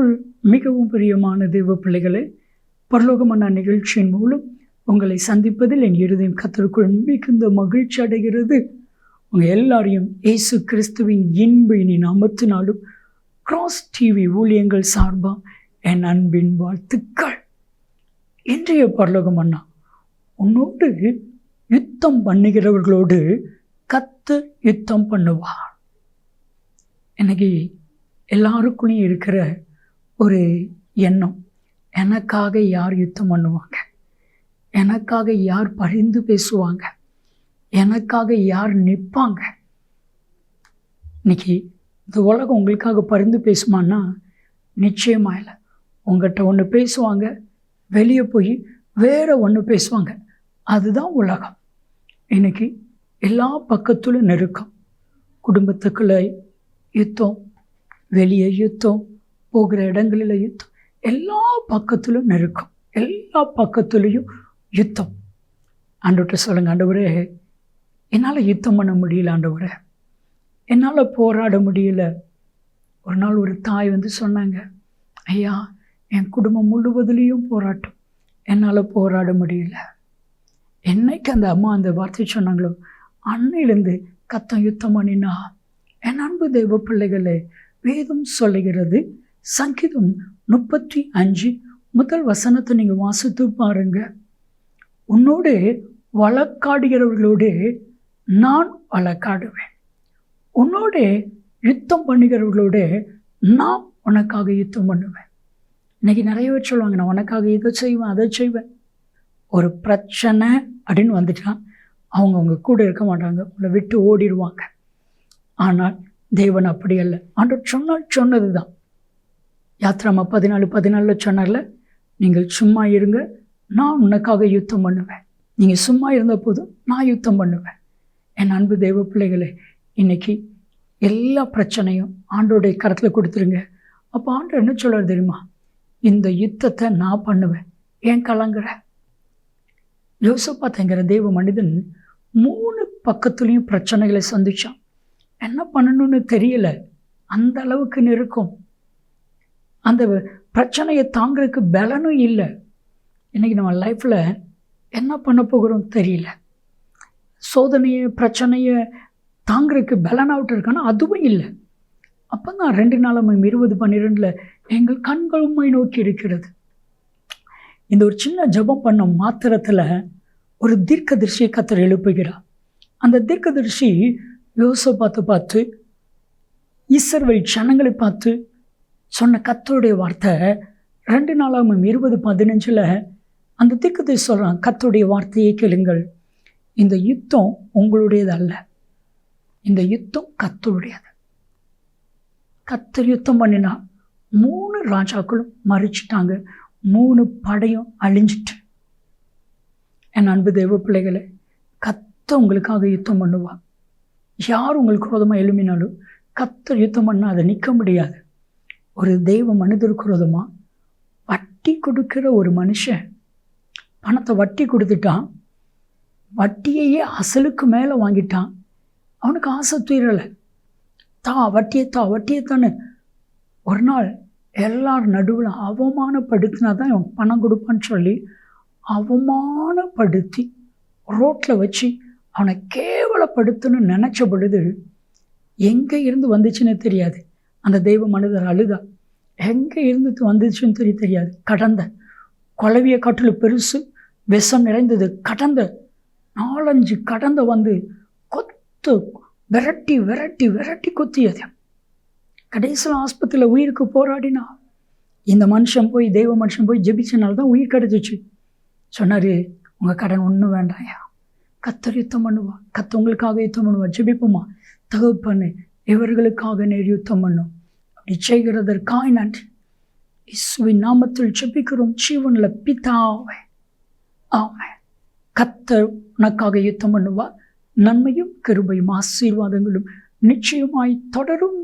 கிறிஸ்துவுக்குள் மிகவும் பிரியமான தெய்வ பிள்ளைகளே பரலோகமன்னா நிகழ்ச்சியின் மூலம் உங்களை சந்திப்பதில் என் இருதயம் கத்தருக்குள் மிகுந்த மகிழ்ச்சி அடைகிறது. உங்கள் எல்லாரையும் இயேசு கிறிஸ்துவின் இன்ப இனி நாமத்தினாலும் கிராஸ் டிவி ஊழியங்கள் சார்பாக என் அன்பின் வாழ்த்துக்கள். இன்றைய பரலோகம் அண்ணா உன்னோடு யுத்தம் பண்ணுகிறவர்களோடு கத்து யுத்தம் பண்ணுவார். எனக்கு எல்லாருக்குள்ளேயும் இருக்கிற ஒரு எண்ணம். எனக்காக யார் யுத்தம் பண்ணுவாங்க? எனக்காக யார் பரிந்து பேசுவாங்க? எனக்காக யார் நிற்பாங்க? இன்னைக்கு இந்த உலகம் உங்களுக்காக பரிந்து பேசுமான்னா நிச்சயமாக இல்லை. உங்கள்கிட்ட ஒன்று பேசுவாங்க வெளியே போய் வேறு ஒன்று பேசுவாங்க. அதுதான் உலகம். இன்னைக்கு எல்லா பக்கத்திலும் நெருக்கம். குடும்பத்துக்குள்ள யுத்தம் வெளியே யுத்தம் போகிற இடங்களில் யுத்தம் எல்லா பக்கத்திலும் நெருக்கம். எல்லா பக்கத்துலேயும் யுத்தம். ஆண்டவர்கிட்ட சொல்லுங்க ஆண்டவரே என்னால் யுத்தம் பண்ண முடியல ஆண்டவரே. என்னால் போராட முடியல. ஒரு நாள் ஒரு தாய் வந்து சொன்னாங்க ஐயா என் குடும்பம் முழுவதுலேயும் போராட்டம். என்னால் போராட முடியல. என்னைக்கு அந்த அம்மா அந்த வார்த்தை சொன்னாங்களோ அன்னையிலேருந்து கத்தம் யுத்தம் பண்ணினா என் அன்பு தெய்வ பிள்ளைகளே வேதம் சொல்லுகிறது சங்கீதம் முப்பத்தி அஞ்சு முதல் வசனத்தை நீங்கள் வாசித்து பாருங்க. உன்னோடு வழக்காடுகிறவர்களோடு நான் வழக்காடுவேன். உன்னோடு யுத்தம் பண்ணுகிறவர்களோடு நான் உனக்காக யுத்தம் பண்ணுவேன். இன்னைக்கு நிறைய பேர் சொல்லுவாங்க நான் உனக்காக இதை செய்வேன் அதை செய்வேன். ஒரு பிரச்சனை அப்படின்னு வந்துட்டான் அவங்க அவங்க கூட இருக்க மாட்டாங்க உங்களை விட்டு ஓடிடுவாங்க. ஆனால் தேவன் அப்படி அல்ல. ஆண்டவர் சொன்னால் சொன்னது தான் யாத்ராமா பதினாலு பதினாலில் சொன்னார்ல நீங்கள் சும்மா இருங்க நான் உனக்காக யுத்தம் பண்ணுவேன். நீங்கள் சும்மா இருந்த போதும் நான் யுத்தம் பண்ணுவேன். என் அன்பு தெய்வ பிள்ளைகளே இன்னைக்கு எல்லா பிரச்சனையும் ஆண்டோடைய கரத்தில் கொடுத்துருங்க. அப்போ ஆண்டு என்ன சொல்கிறார் தெரியுமா? இந்த யுத்தத்தை நான் பண்ணுவேன் ஏன் கலங்குற யோசப்பாத்தங்கிற தெய்வ மனிதன் மூணு பக்கத்துலேயும் பிரச்சனைகளை சந்திச்சான். என்ன பண்ணணும்னு தெரியல. அந்த அளவுக்கு நெருக்கம். அந்த பிரச்சனையை தாங்கிறதுக்கு பலனும் இல்லை. இன்றைக்கி நம்ம லைஃப்பில் என்ன பண்ண போகிறோம் தெரியல. சோதனையை பிரச்சனையை தாங்கிறதுக்கு பலனாகிட்டு இருக்கானா? அதுவும் இல்லை. அப்போ தான் ரெண்டு நாளும் இருபது பன்னிரெண்டில் எங்கள் கண்கள் உண்மை நோக்கி இருக்கிறது. இந்த ஒரு சின்ன ஜபம் பண்ண மாத்திரத்தில் ஒரு தீர்க்கதரிசியை கத்தர் எழுப்புகிறார். அந்த தீர்க்கதரிசி யோசை பார்த்து பார்த்து ஈஸ்வர்வழி ஜனங்களை பார்த்து சொன்ன கத்தருடைய வார்த்தை ரெண்டு நாளாகும் இருபது பதினஞ்சில் அந்த திக்கத்தை சொல்கிறான் கத்தருடைய வார்த்தையை கேளுங்கள். இந்த யுத்தம் உங்களுடையது அல்ல. இந்த யுத்தம் கத்தருடையது. கத்தர் யுத்தம் பண்ணினா மூணு ராஜாக்களும் மறிச்சிட்டாங்க. மூணு படையும் அழிஞ்சிட்டு. என் அன்பு தெய்வ பிள்ளைகளை கத்த உங்களுக்காக யுத்தம் பண்ணுவாள் யார் உங்களுக்கு குரோதமாக எழுமினாலும் கத்தர் யுத்தம் பண்ணால் அதை நிற்க முடியாது. ஒரு தெய்வ மனிதருக்குறதுமா? வட்டி கொடுக்குற ஒரு மனுஷன் பணத்தை வட்டி கொடுத்துட்டான். வட்டியையே அசலுக்கு மேலே வாங்கிட்டான். அவனுக்கு ஆசை தீரலை. தா வட்டியை தா வட்டியை தானே ஒரு நாள் எல்லார் நடுவில் அவமானப்படுத்தினா தான் இவன் பணம் கொடுப்பான்னு சொல்லி அவமானப்படுத்தி ரோட்டில் வச்சு அவனை கேவலப்படுத்தணும்னு நினச்ச பொழுது எங்கே இருந்து வந்துச்சுன்னு தெரியாது. அந்த தெய்வ மனிதர் அழுதா? எங்கே இருந்துட்டு வந்துச்சுன்னு தெரிய தெரியாது. கடந்த குழவிய காட்டில் பெருசு விஷம் நிறைந்தது. கடந்த நாலஞ்சு கடந்த வந்து கொத்து விரட்டி விரட்டி விரட்டி கொத்தியது. கடைசியில் ஆஸ்பத்திரியில் உயிருக்கு போராடினா இந்த மனுஷன் போய் தெய்வ மனுஷன் போய் ஜெபிச்சனால தான் உயிர் கிடச்சிச்சு. சொன்னார் உங்கள் கடன் ஒன்றும் வேண்டாயா கத்தர் யுத்தம் பண்ணுவா கத்த உங்களுக்காக யுத்தம் பண்ணுவா ஜெபிப்போமா தகப்பண்ணு இவர்களுக்காக நேர் யுத்தம் பண்ணும். அப்படி செய்கிறதற்காய் நன்றி. இசுவின் நாமத்தில் ஜெபிக்கிறோம். ஜீவனில் பிதாவே ஆமாம் கத்தர் உனக்காக யுத்தம் பண்ணுவா நன்மையும் கிருபையும் ஆசீர்வாதங்களும் நிச்சயமாய் தொடரும்.